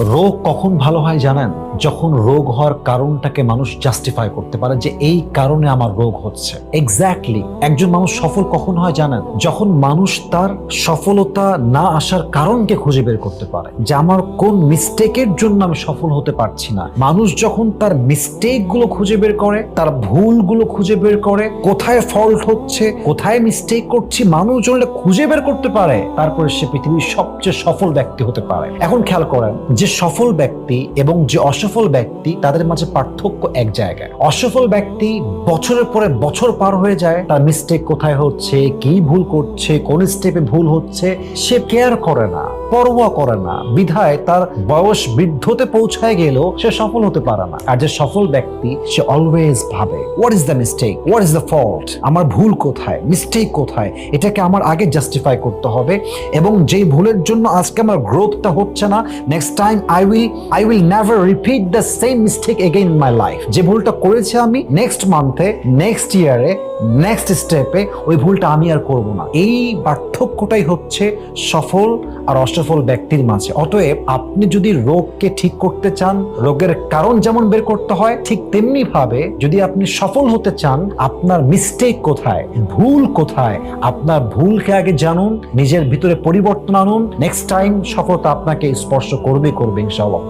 রোগ কখন ভালো হয় জানেন? যখন রোগ হওয়ার কারণটাকে মানুষ জাস্টিফাই করতে পারে যে এই কারণে আমার রোগ হচ্ছে। এক্স্যাক্টলি একজন মানুষ সফল কখন হয় জানেন? যখন মানুষ তার সফলতা না আসার কারণকে খুঁজে বের করতে পারে যে আমার কোন মিস্টেকের জন্য আমি সফল হতে পারছি না। মানুষ যখন তার মিস্টেকগুলো খুঁজে বের করে, তার ভুলগুলো খুঁজে বের করে, কোথায় ফল্ট হচ্ছে, কোথায় মিস্টেক করছি মানুষ খুঁজে বের করতে পারে, তারপরে সে পৃথিবীর সবচেয়ে সফল ব্যক্তি হতে পারে। এখন খেয়াল করেন যে সফল ব্যক্তি এবং যে অসফল ব্যক্তি, তাদের মাঝে পার্থক্য এক জায়গায়। অসফল ব্যক্তি বছরের পরে বছর পার হয়ে যায়, তার মিস্টেক কোথায় হচ্ছে, কি ভুল করছে, কোন স্টেপে ভুল হচ্ছে, সে কেয়ার করে না, পরোয়া করে না। বিধায় তার বয়স বৃদ্ধতে পৌঁছায় গেলেও সে সফল হতে পারে না। আর যে সফল ব্যক্তি, সে অলওয়েজ ভাবে what is the mistake what is the fault আমার ভুল কোথায়? মিস্টেক কোথায়? এটাকে আমার আগে জাস্টিফাই করতে হবে এবং যেই ভুলের জন্য আজকে আমার গ্রোথটা হচ্ছে না next time I will I will never repeat the same mistake again in my life যে ভুলটা করেছি আমি নেক্সট মান্থে নেক্সট ইয়ারে নেক্সট স্টেপে ওই ভুলটা আমি আর করব না। এই পার্থক্যটাই হচ্ছে সফল আর অসফল ব্যক্তির মাঝে। অতএব আপনি যদি রোগকে ঠিক করতে চান, রোগের কারণ যেমন বের করতে হয়, ঠিক তেমনি ভাবে যদি আপনি সফল হতে চান, আপনার মিস্টেক কোথায়, ভুল কোথায়, আপনার ভুলকে আগে জানুন, নিজের ভিতরে পরিবর্তন আনুন নেক্সট টাইম সফলতা আপনাকে স্পর্শ করবে করবে ইনশাআল্লাহ